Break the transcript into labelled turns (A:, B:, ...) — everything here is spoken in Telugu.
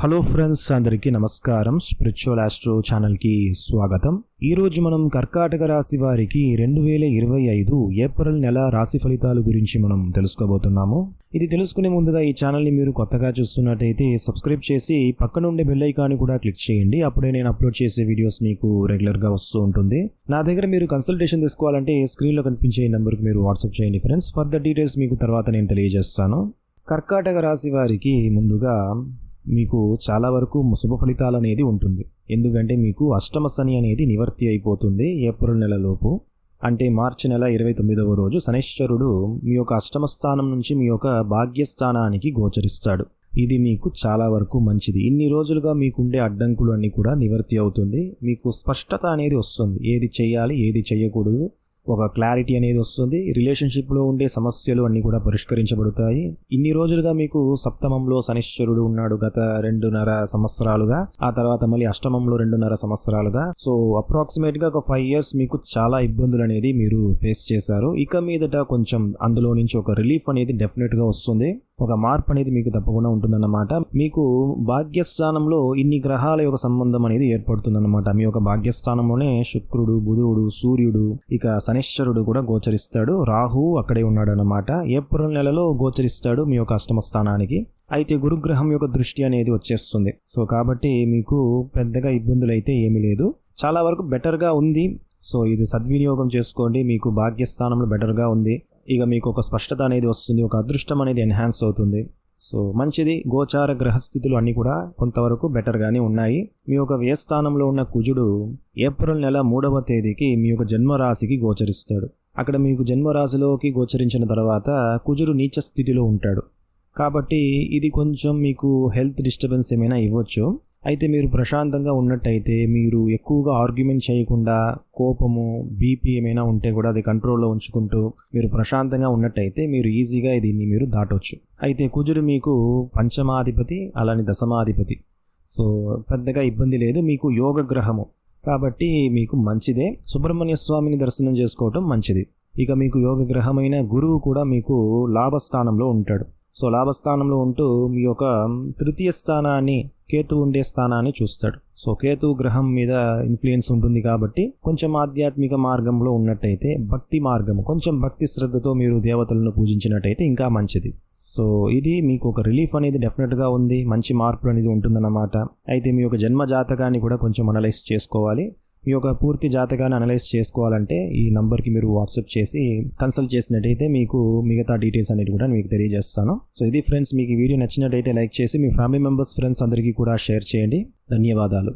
A: హలో ఫ్రెండ్స్ అందరికీ నమస్కారం. స్పిరిచువల్ ఆస్ట్రో ఛానల్కి స్వాగతం. ఈరోజు మనం కర్కాటక రాశి వారికి రెండు వేల ఇరవై ఐదు ఏప్రిల్ నెల రాశి ఫలితాల గురించి మనం తెలుసుకోబోతున్నాము. ఇది తెలుసుకునే ముందుగా ఈ ఛానల్ని మీరు కొత్తగా చూస్తున్నట్టయితే సబ్స్క్రైబ్ చేసి పక్కనుండే బెల్ ఐకాన్ కూడా క్లిక్ చేయండి. అప్పుడే నేను అప్లోడ్ చేసే వీడియోస్ మీకు రెగ్యులర్గా వస్తూ ఉంటుంది. నా దగ్గర మీరు కన్సల్టేషన్ తీసుకోవాలంటే స్క్రీన్లో కనిపించే ఈ నెంబర్కి మీరు వాట్సాప్ చేయండి ఫ్రెండ్స్ ఫర్దర్ డీటెయిల్స్ మీకు తర్వాత నేను తెలియజేస్తాను. కర్కాటక రాశి వారికి ముందుగా మీకు చాలా వరకు శుభ ఫలితాలు అనేది ఉంటుంది. ఎందుకంటే మీకు అష్టమ శని అనేది నివర్తి అయిపోతుంది ఏప్రిల్ నెలలోపు. అంటే మార్చి నెల ఇరవై తొమ్మిదవ రోజు శనిశ్వరుడు మీ యొక్క అష్టమ స్థానం నుంచి మీ యొక్క భాగ్యస్థానానికి గోచరిస్తాడు. ఇది మీకు చాలా వరకు మంచిది. ఇన్ని రోజులుగా మీకుండే అడ్డంకులు అన్నీ కూడా నివర్తి అవుతుంది. మీకు స్పష్టత అనేది వస్తుంది. ఏది చేయాలి ఏది చేయకూడదు. ఒక క్లారిటీ అనేది వస్తుంది. రిలేషన్షిప్లో ఉండే సమస్యలు అన్నీ కూడా పరిష్కరించబడతాయి. ఇన్ని రోజులుగా మీకు సప్తమంలో శనిశ్వరుడు ఉన్నాడు గత రెండున్నర సంవత్సరాలుగా. ఆ తర్వాత మళ్ళీ అష్టమంలో రెండున్నర సంవత్సరాలుగా. సో అప్రాక్సిమేట్గా ఒక ఫైవ్ ఇయర్స్ మీకు చాలా ఇబ్బందులు అనేది మీరు ఫేస్ చేశారు. ఇక మీదట కొంచెం అందులో నుంచి ఒక రిలీఫ్ అనేది డెఫినెట్గా వస్తుంది. ఒక మార్పు అనేది మీకు తప్పకుండా ఉంటుందన్నమాట. మీకు భాగ్యస్థానంలో ఇన్ని గ్రహాల యొక్క సంబంధం అనేది ఏర్పడుతుందన్నమాట. మీ యొక్క భాగ్యస్థానంలోనే శుక్రుడు బుధుడు సూర్యుడు ఇక శనిశ్వరుడు కూడా గోచరిస్తాడు. రాహు అక్కడే ఉన్నాడు అనమాట ఏప్రిల్ నెలలో గోచరిస్తాడు మీ యొక్క అష్టమ స్థానానికి. అయితే గురుగ్రహం యొక్క దృష్టి అనేది వచ్చేస్తుంది. సో కాబట్టి మీకు పెద్దగా ఇబ్బందులు అయితే ఏమీ లేదు. చాలా వరకు బెటర్గా ఉంది. సో ఇది సద్వినియోగం చేసుకోండి. మీకు భాగ్యస్థానంలో బెటర్గా ఉంది. ఇక మీకు ఒక స్పష్టత అనేది వస్తుంది ఒక అదృష్టం అనేది ఎన్హాన్స్ అవుతుంది. సో మంచిది గోచార గ్రహస్థితులు అన్నీ కూడా కొంతవరకు బెటర్గానే ఉన్నాయి. మీ యొక్క వ్యయస్థానంలో ఉన్న కుజుడు ఏప్రిల్ నెల మూడవ తేదీకి మీ యొక్క జన్మరాశికి గోచరిస్తాడు. అక్కడ మీకు జన్మరాశిలోకి గోచరించిన తర్వాత కుజుడు నీచ స్థితిలో ఉంటాడు. కాబట్టి ఇది కొంచెం మీకు హెల్త్ డిస్టర్బెన్స్ ఏమైనా ఇవ్వచ్చు. అయితే మీరు ప్రశాంతంగా ఉన్నట్టయితే మీరు ఎక్కువగా ఆర్గ్యుమెంట్ చేయకుండా కోపము బీపీ ఏమైనా ఉంటే కూడా అది కంట్రోల్లో ఉంచుకుంటూ మీరు ప్రశాంతంగా ఉన్నట్టయితే మీరు ఈజీగా దీన్ని మీరు దాటవచ్చు అయితే కుజుడు మీకు పంచమాధిపతి అలానే దశమాధిపతి. సో పెద్దగా ఇబ్బంది లేదు. మీకు యోగ గ్రహము. కాబట్టి మీకు మంచిదే. సుబ్రహ్మణ్య స్వామిని దర్శనం చేసుకోవటం మంచిది. ఇక మీకు యోగ గ్రహమైన గురువు కూడా మీకు లాభస్థానంలో ఉంటాడు. సో లాభస్థానంలో ఉంటూ మీ యొక్క తృతీయ స్థానాన్ని కేతు ఉండే స్థానాన్ని చూస్తాడు. సో కేతు గ్రహం మీద ఇన్ఫ్లుయెన్స్ ఉంటుంది కాబట్టి కొంచెం ఆధ్యాత్మిక మార్గంలో ఉన్నట్టయితే భక్తి మార్గం కొంచెం భక్తి శ్రద్ధతో మీరు దేవతలను పూజించినట్టయితే ఇంకా మంచిది. సో ఇది మీకు ఒక రిలీఫ్ అనేది డెఫినెట్గా ఉంది మంచి మార్పులు అనేది ఉంటుందన్నమాట. అయితే మీ యొక్క జన్మ జాతకాన్ని కూడా కొంచెం అనలైజ్ చేసుకోవాలి. మీ యొక్క పూర్తి జాతకాన్ని అనలైజ్ చేసుకోవాలంటే ఈ నంబర్కి మీరు వాట్సాప్ చేసి కన్సల్ట్ చేసినట్టయితే మీకు మిగతా డీటెయిల్స్ అనేది కూడా మీకు తెలియజేస్తాను. సో ఇది ఫ్రెండ్స్ మీకు ఈ వీడియో నచ్చినట్టయితే లైక్ చేసి మీ ఫ్యామిలీ మెంబర్స్ ఫ్రెండ్స్ అందరికీ కూడా షేర్ చేయండి. ధన్యవాదాలు.